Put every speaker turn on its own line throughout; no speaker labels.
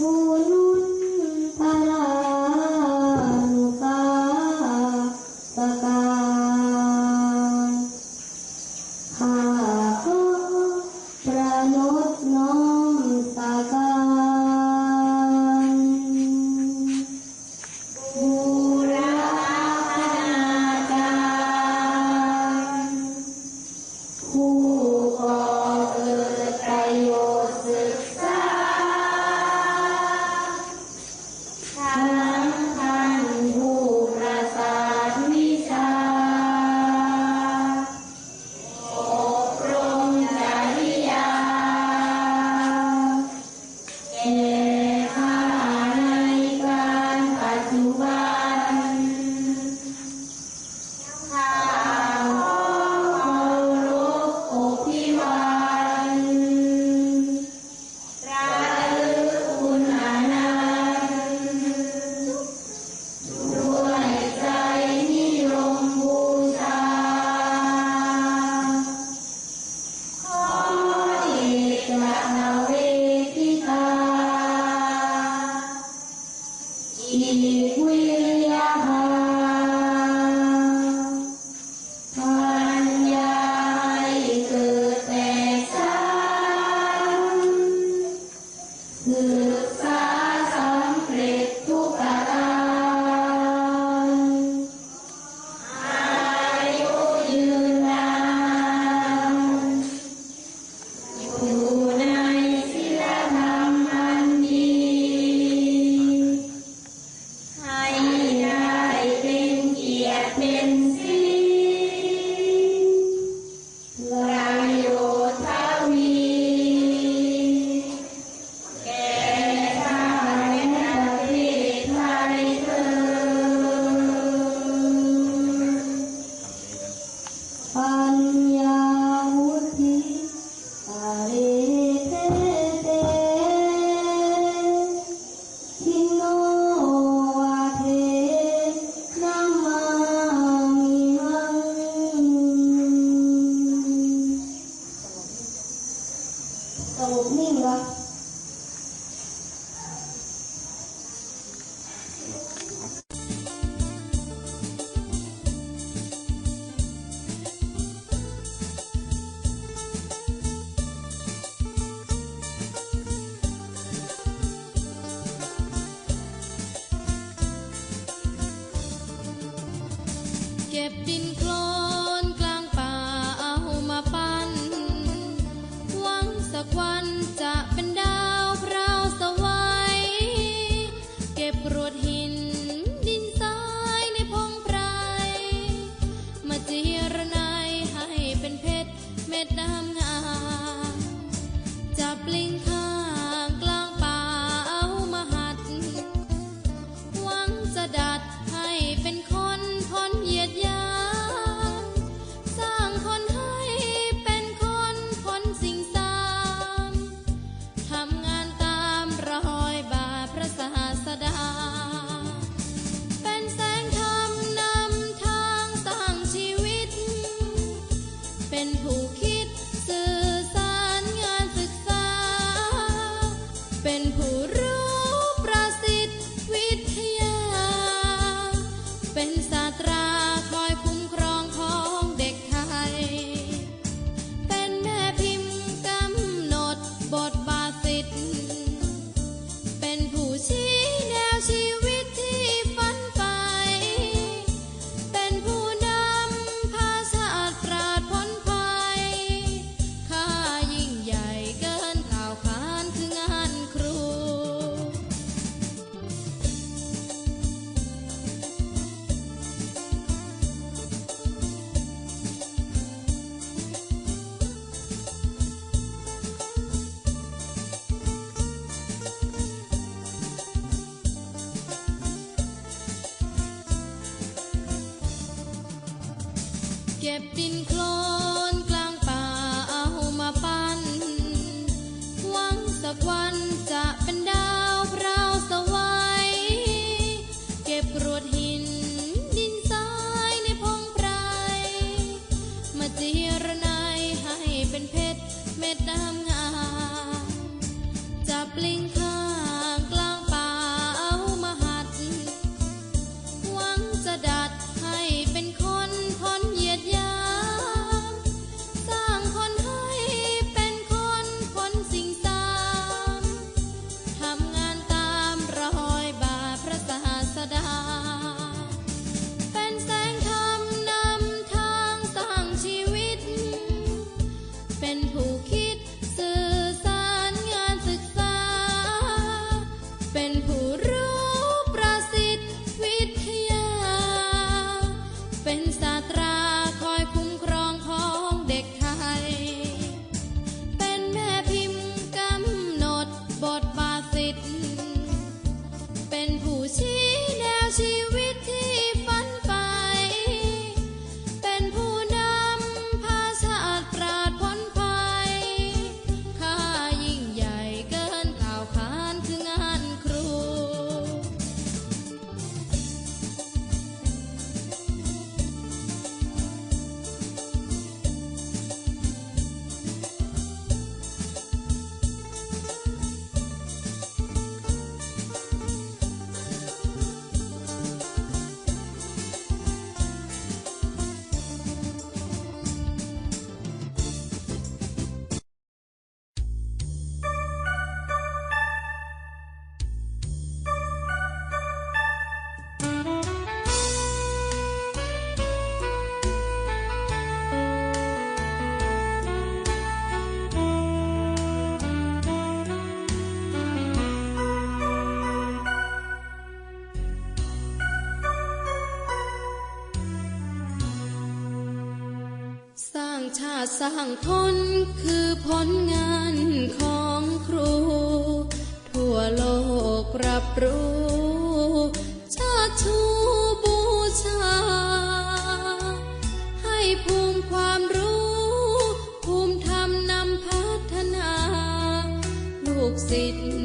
Spoon. kept in เก็บปินคลอาง
ชาติสร้างทนคือผลงานข
องครู ทั่วโลกรับรู้ ชาติชูบูชา ให้ภูมิความรู้ ภูมิธรรมนำพัฒนา ลูกศิษย์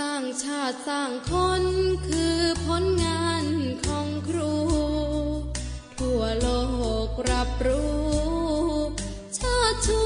ร้างชาติสร้างคนคือผลงานของครู ทั่วโลกรับรู้ ชาติชู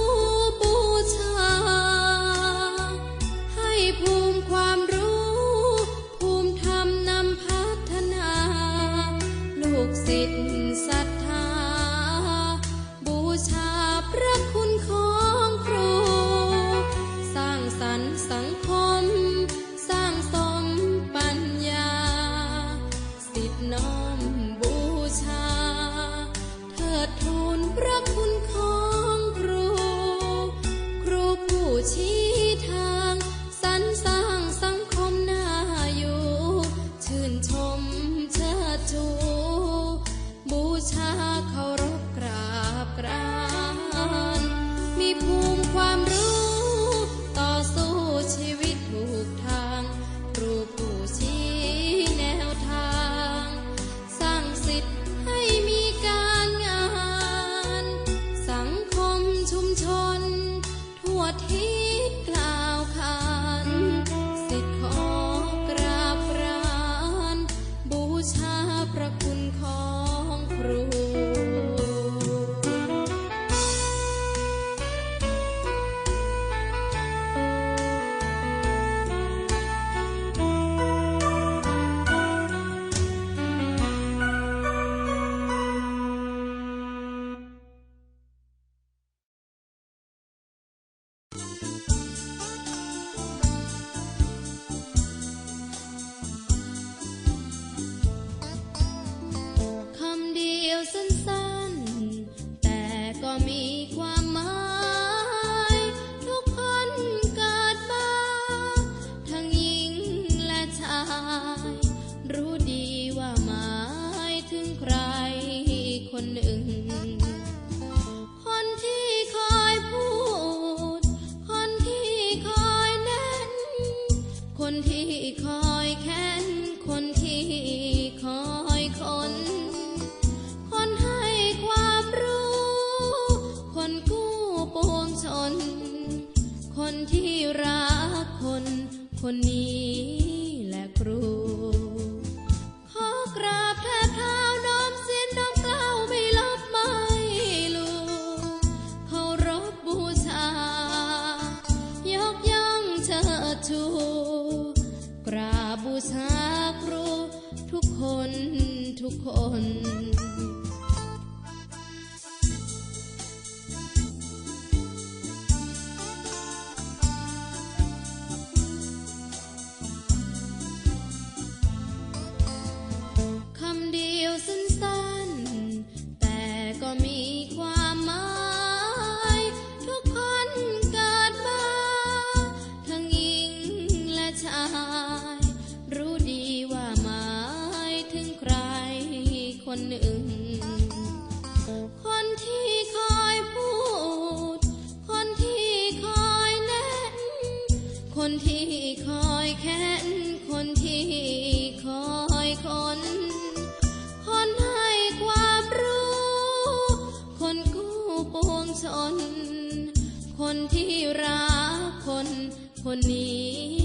คนที่คอยคน คนให้ความรู้ คนกู้ปวงชน คนที่รักคนคนนี้ คนที่คอยแค้น คนที่คอยคน คนให้ความรู้ คนกู้ปวงชน คนที่รักคนคนนี้